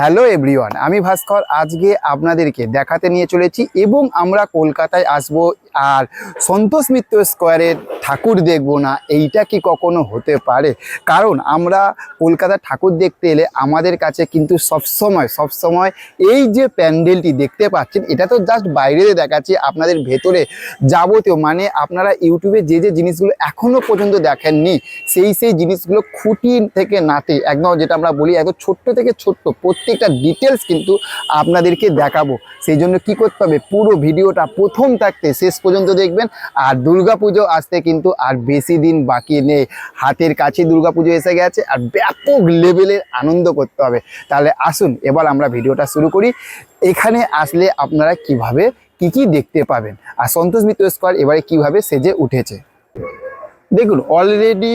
Hello everyone, আমি ভাস্কর। আজকে আপনাদেরকে দেখাতে নিয়ে চলেছি এবং আমরা কলকাতায় আসব আর সন্তোষ মিত্র স্কোয়ারের ঠাকুর দেখব না, এইটা কি কখনো হতে পারে? কারণ আমরা কলকাতার ঠাকুর দেখতে এলে আমাদের কাছে কিন্তু সবসময় সবসময় এই যে প্যান্ডেলটি দেখতে পাচ্ছেন, এটা তো জাস্ট বাইরে দেখাচ্ছি, আপনাদের ভেতরে যাবতীয়। মানে আপনারা ইউটিউবে যে যে জিনিসগুলো এখনও পর্যন্ত দেখেননি, সেই সেই জিনিসগুলো খুঁটি থেকে নাতে, একদম যেটা আমরা বলি, একদম ছোট্ট থেকে ছোট্ট প্রত্যেকটা ডিটেলস কিন্তু আপনাদেরকে দেখাবো। সেই জন্য কি করতে হবে? পুরো ভিডিওটা প্রথম থাকতে শেষ পর্যন্ত দেখবেন। আর দুর্গাপুজো আসতে কিন্তু আর বেশি দিন বাকি নেই। হাতের কাছে দুর্গাপুজো এসে গেছে আর ব্যাপক লেভেলের আনন্দ করতে হবে। তাহলে আসুন, এবার আমরা ভিডিওটা শুরু করি। এখানে আসলে আপনারা কীভাবে, কি কি দেখতে পাবেন? আর সন্তোষ মিত্র স্কোয়ার এবারে কীভাবে সেজে উঠেছে? দেখুন অলরেডি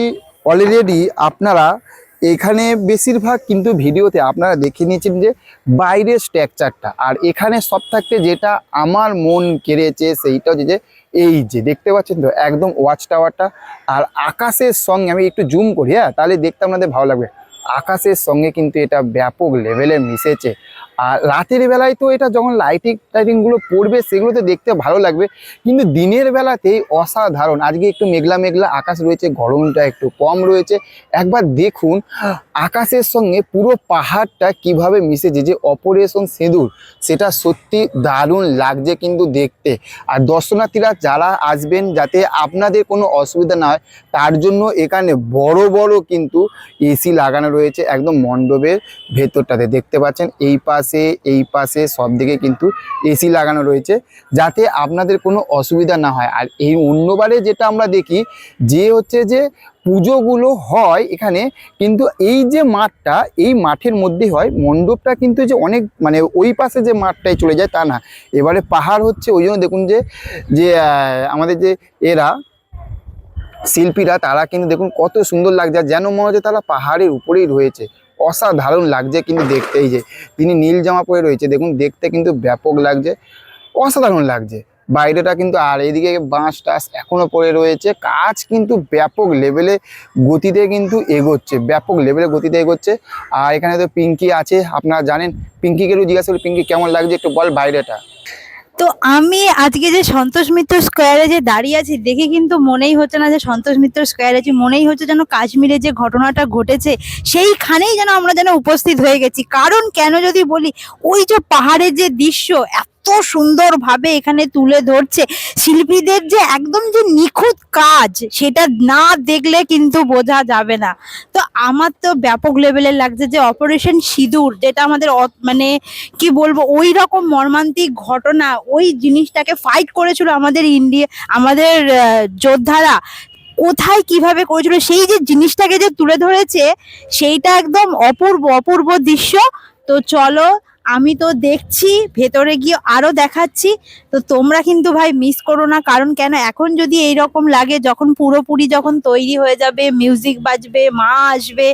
অলরেডি আপনারা এখানে বেশিরভাগ কিন্তু ভিডিওতে আপনারা দেখে নিয়েছেন যে বাইরের স্ট্রাকচারটা। আর এখানে সব থাকতে যেটা আমার মন কেড়েছে সেইটা হচ্ছে যে এই যে দেখতে পাচ্ছেন তো, একদম ওয়াচ টাওয়ারটা। আর আকাশের সঙ্গে আমি একটু জুম করি হ্যাঁ? তাহলে দেখতে আপনাদের ভালো লাগবে। আকাশের সঙ্গে কিন্তু এটা ব্যাপক লেভেলে মিশেছে। আর রাতের বেলায় তো এটা যখন লাইটিং টাইটিংগুলো পড়বে সেগুলো তো দেখতে ভালো লাগবে। কিন্তু দিনের বেলাতেই অসাধারণ। আজকে একটু মেঘলা মেঘলা আকাশ রয়েছে, গরমটা একটু কম রয়েছে। একবার দেখুন, আকাশের সঙ্গে পুরো পাহাড়টা কীভাবে মিশেছে, যে অপারেশন সিঁদুর, সেটা সত্যি দারুণ লাগছে কিন্তু দেখতে। আর দর্শনার্থীরা যারা আসবেন, যাতে আপনাদের কোনো অসুবিধা না হয়, তার জন্য এখানে বড় বড় কিন্তু এসি লাগানো রয়েছে, একদম মণ্ডপের ভেতরটাতে। দেখতে পাচ্ছেন, এই পাশে এই পাশে সব দিকে কিন্তু এসি লাগানো রয়েছে, যাতে আপনাদের কোনো অসুবিধা না হয়। আর এই অন্যবারে যেটা আমরা দেখি, যে হচ্ছে যে পুজোগুলো হয় এখানে, কিন্তু এই যে মাঠটা, এই মাঠের মধ্যে হয়, মণ্ডপটা কিন্তু যে অনেক মানে ওই পাশে যে মাঠটায় চলে যায় তা না। এবারে পাহাড় হচ্ছে, ওই জন্য দেখুন যে যে আমাদের যে এরা, শিল্পীরা, তারা কিন্তু দেখুন কত সুন্দর লাগছে যেন মনে হচ্ছে তারা পাহাড়ের উপরেই রয়েছে। অসাধারণ লাগছে কিন্তু দেখতে, এই যে তিনি নীল জামা পরে রয়েছে, দেখুন দেখতে কিন্তু ব্যাপক লাগছে, অসাধারণ লাগছে। বাইরেটা কিন্তু, আর এইদিকে বাঁশ টাস এখনও পড়ে রয়েছে, কাজ কিন্তু ব্যাপক লেভেলে গতিতে কিন্তু এগোচ্ছে, ব্যাপক লেভেলে গতিতে এগোচ্ছে। আর এখানে তো পিঙ্কি আছে, আপনারা জানেন পিঙ্কিকে জিজ্ঞাসা করি পিঙ্কি কেমন লাগছে একটু বল বাইরেটা। তো আমি আজকে যে সন্তোষ মিত্র স্কোয়ারে যে দাঁড়িয়ে আছি, দেখে কিন্তু মনেই হচ্ছে না যে সন্তোষ মিত্র স্কোয়ারে আছি। মনেই হচ্ছে যেন কাশ্মীরে যে ঘটনাটা ঘটেছে, সেইখানেই যেন আমরা যেন উপস্থিত হয়ে গেছি। কারণ কেন যদি বলি, ওই যে পাহাড়ের যে দৃশ্য, এত সুন্দরভাবে এখানে তুলে ধরছে। শিল্পীদের যে একদম যে নিখুঁত কাজ, সেটা না দেখলে কিন্তু বোঝা যাবে না। তো আমার তো ব্যাপক লেভেলের লাগছে যে অপারেশন সিঁদুর, যেটা আমাদের মানে কি বলব ওই রকম মর্মান্তিক ঘটনা, ওই জিনিসটাকে ফাইট করেছিল আমাদের ইন্ডিয়া, আমাদের যোদ্ধারা। কোথায় কীভাবে করেছিল, সেই যে জিনিসটাকে যে তুলে ধরেছে, সেইটা একদম অপূর্ব অপূর্ব দৃশ্য। তো চলো আমি তো দেখছি, ভেতরে গিয়ে আরও দেখাচ্ছি, তো তোমরা কিন্তু ভাই মিস করো না, কারণ কেন এখন যদি এই রকম লাগে, যখন পুরোপুরি যখন তৈরি হয়ে যাবে মিউজিক বাজবে, মা আসবে,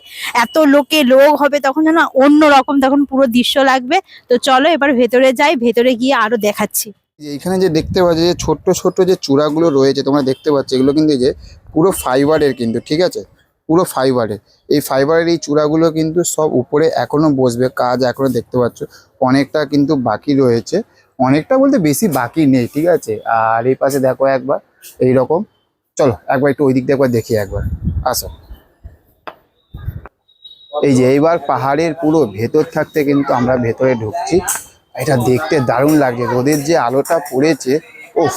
এত লোকে লোক হবে, তখন যেন অন্য রকম তখন পুরো দৃশ্য লাগবে। তো চলো এবার ভেতরে যাই, ভেতরে গিয়ে আরও দেখাচ্ছি। এইখানে যে দেখতে পাচ্ছি যে ছোট্ট ছোট্ট যে চূড়াগুলো রয়েছে, তোমরা দেখতে পাচ্ছ, এগুলো কিন্তু যে পুরো ফাইবারের কিন্তু, ঠিক আছে? পুরো ফাইবারের এই ফাইবারের এই চূড়াগুলো কিন্তু সব উপরে এখনও বসবে, কাজ এখনও দেখতে পাচ্ছ। অনেকটা কিন্তু বাকি রয়েছে। অনেকটা বলতে বেশি বাকি নেই, ঠিক আছে? আর এই পাশে দেখো একবার এই রকম চলো, একবার একটু ওই দিক দিয়ে একবার দেখি একবার। আসো। এই যে এইবার পাহাড়ের পুরো ভেতর থাকতে কিন্তু আমরা ভেতরে ঢুকছি। এটা দেখতে দারুণ লাগছে। রোদের যে আলোটা পড়েছে ওফ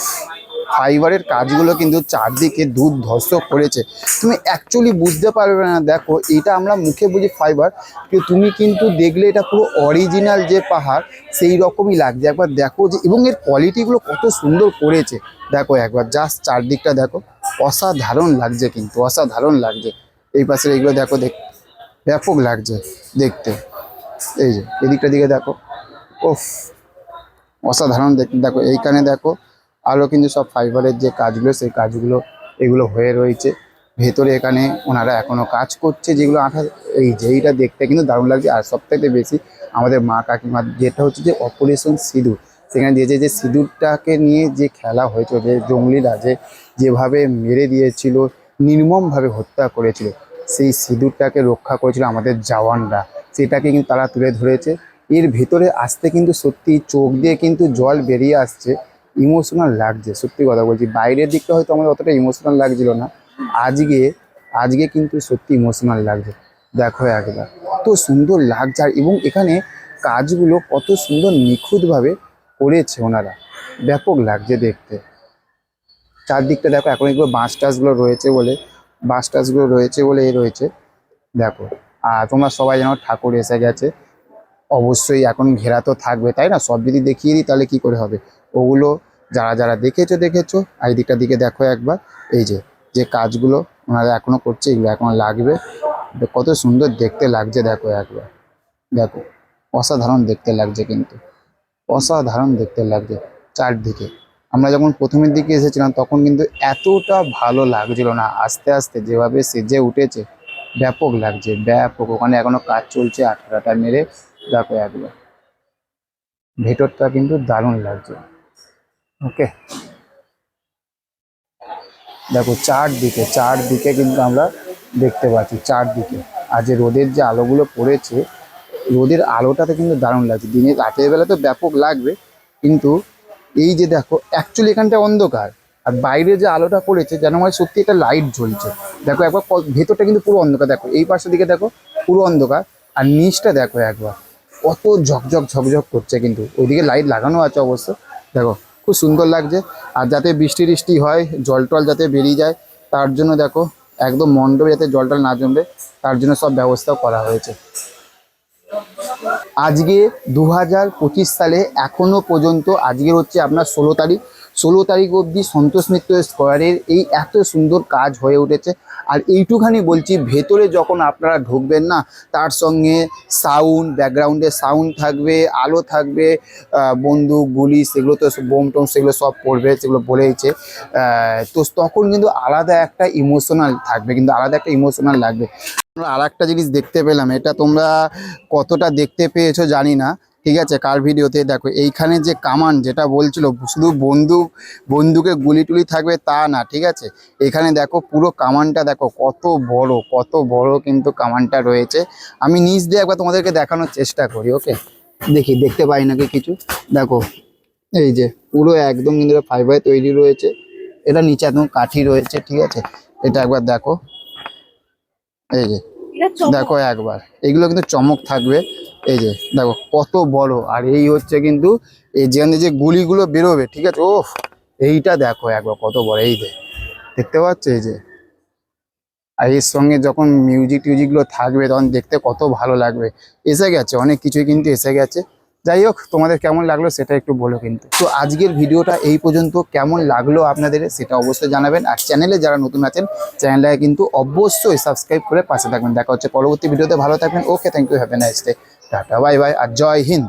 ফাইবারের কাজগুলো কিন্তু চারদিকে দুধ দুর্ধর্ষ করেছে। তুমি অ্যাকচুয়ালি বুঝতে পারবে না, দেখো, এটা আমরা মুখে বুঝি ফাইবার কিন্তু তুমি কিন্তু দেখলে এটা পুরো অরিজিনাল যে পাহাড়, সেই রকমই লাগছে। একবার দেখো যে, এবং এর কোয়ালিটিগুলো কত সুন্দর করেছে। দেখো, একবার জাস্ট চারদিকটা দেখো, অসাধারণ লাগছে কিন্তু, অসাধারণ লাগছে। এই পাশের এইগুলো দেখো, দেখ, ব্যাপক লাগছে দেখতে। এই যে, এদিকটা দিকে দেখো ওফ অসাধারণ দেখ- দেখো, এইখানে দেখো আরও কিন্তু সব ফাইবারের যে কাজগুলো, সেই কাজগুলো এগুলো হয়ে রয়েছে। ভেতরে এখানে ওনারা এখনও কাজ করছে যেগুলো আঠা, এই যেইটা দেখতে কিন্তু দারুণ লাগছে। আর সবথেকে বেশি আমাদের মা কাকিমার যেটা হচ্ছে যে অপারেশন সিঁদুর, সেখানে দিয়েছে যে সিঁদুরটাকে নিয়ে যে খেলা হয়েছিল, যে জঙ্গলিরা যে যেভাবে মেরে দিয়েছিল, নির্মমভাবে হত্যা করেছিল, সেই সিঁদুরটাকে রক্ষা করেছিল আমাদের জওয়ানরা। সেটাকে কিন্তু তারা তুলে ধরেছে। এর ভেতরে আসতে কিন্তু সত্যি চোখ দিয়ে কিন্তু জল বেরিয়ে আসছে। ইমোশনাল লাগছে, সত্যি কথা বলছি। বাইরের দিকটা হয়তো আমাদের অতটা ইমোশনাল লাগছিল না। আজকে আজকে কিন্তু সত্যি ইমোশনাল লাগছে। দেখো একবার, কত সুন্দর লাগছে। আর এবং এখানে কাজগুলো কত সুন্দর নিখুঁতভাবে করেছে ওনারা। ব্যাপক লাগছে দেখতে। চারদিকটা দেখো, এখন এগুলো বাঁশ টাসগুলো রয়েছে বলে, বাঁশ টাসগুলো রয়েছে বলে এ রয়েছে। দেখো, আর তোমরা সবাই যেন ঠাকুর এসে গেছে। অবশ্যই এখন ঘেরা তো থাকবে, তাই না? সব যদি দেখিয়ে দিই তাহলে কি করে হবে? ওগুলো যারা যারা দেখেছ দেখেছ, আর এই দিকটার দিকে দেখো একবার। এই যে যে কাজগুলো ওনারা এখনও করছে, এগুলো এখনও লাগবে। কত সুন্দর দেখতে লাগছে, দেখো একবার। দেখো, অসাধারণ দেখতে লাগছে কিন্তু। অসাধারণ দেখতে লাগছে চারদিকে। আমরা যখন প্রথমের দিকে এসেছিলাম, তখন কিন্তু এতটা ভালো লাগছিল না। আস্তে আস্তে যেভাবে সেজে উঠেছে, ব্যাপক লাগছে, ব্যাপক। ওখানে এখনও কাজ চলছে, আঠারাটা মেরে। দেখো একবার। ভেতরটা কিন্তু দারুণ লাগছে। ওকে দেখো, চারদিকে চারদিকে কিন্তু আমরা দেখতে পাচ্ছি, চারদিকে। আর যে রোদের যে আলোগুলো পড়েছে, রোদের আলোটাতে কিন্তু দারুণ লাগছে। দিনে রাতের বেলা তো ব্যাপক লাগবে, কিন্তু এই যে দেখো অ্যাকচুয়ালি এখানটা অন্ধকার। আর বাইরে যে আলোটা পড়েছে, যেন হয় সত্যি একটা লাইট জ্বলছে। দেখো, একবার ভেতরটা কিন্তু পুরো অন্ধকার। দেখো, এই পাশের দিকে দেখো, পুরো অন্ধকার। আর নিচটা দেখো একবার, কত ঝকঝক ঝকঝক করছে কিন্তু। ওইদিকে লাইট লাগানো আছে অবশ্য। দেখো খুব সুন্দর লাগছে। আর যাতে বৃষ্টি টিষ্টি হয়, জল টল যাতে বেরিয়ে যায়, তার জন্য দেখো, একদম মণ্ডপে যাতে জল টল না জমবে, তার জন্য সব ব্যবস্থাও করা হয়েছে। আজকে দু হাজার পঁচিশ সালে এখনও পর্যন্ত, আজকের হচ্ছে আপনার ষোলো তারিখ। ষোলো তারিখ অবধি সন্তোষ মিত্র স্কোয়ারের এই এত সুন্দর কাজ হয়ে উঠেছে। আর এইটুখানি বলছি, ভেতরে যখন আপনারা ঢুকবেন না, তার সঙ্গে সাউন্ড ব্যাকগ্রাউন্ডে সাউন্ড থাকবে, আলো থাকবে বন্দুক, গুলি, সেগুলো তো বোম টোম, সেগুলো সব পড়বে, সেগুলো বলেইছে তো তখন কিন্তু আলাদা একটা ইমোশনাল থাকবে, কিন্তু আলাদা একটা ইমোশনাল লাগবে। আমরা আর একটা জিনিস দেখতে পেলাম, এটা তোমরা কতটা দেখতে পেয়েছ জানি না ঠিক আছে? কার ভিডিওতে? দেখো এইখানে যে কামান যেটা বলছিল শুধু বন্দুক বন্দুকে গুলি টুলি থাকবে তা না ঠিক আছে? এখানে দেখো পুরো কামানটা দেখো কত বড় কত বড় কিন্তু কামানটা রয়েছে। আমি নিচ দিয়ে একবার তোমাদেরকে দেখানোর চেষ্টা করি ওকে? দেখি দেখতে পাই নাকি কিছু? দেখো এই যে পুরো একদম কিন্তু ফাইবার তৈরি রয়েছে। এটা নিচে একদম কাঠি রয়েছে ঠিক আছে? এটা একবার দেখো। এই যে দেখো একবার। এগুলো কিন্তু চমক থাকবে। এই যে, দেখো, কত বড়। আর এই হচ্ছে কিন্তু এই যেখানে যে গুলিগুলো বেরোবে, ঠিক আছে? ওফ, এইটা দেখো একবার কত বড়, এই যে, দেখতে পাচ্ছ? এই যে, আর এর সঙ্গে যখন মিউজিক টিউজিকগুলো থাকবে, তখন দেখতে কত ভালো লাগবে। এসে গেছে, অনেক কিছুই কিন্তু এসে গেছে। যাই হোক, তোমাদের কেমন লাগল সেটা একটু বলো কিন্তু। তো আজকের ভিডিওটা এই পর্যন্ত। কেমন লাগল আপনাদের, সেটা অবশ্যই জানাবেন। আর চ্যানেলে যারা নতুন আছেন চ্যানেলটাকে কিন্তু অবশ্যই সাবস্ক্রাইব করে পাশে থাকবেন। দেখা হচ্ছে পরবর্তী ভিডিওতে। ভালো থাকবেন। Okay thank you have a nice tata bye bye R Joy Hind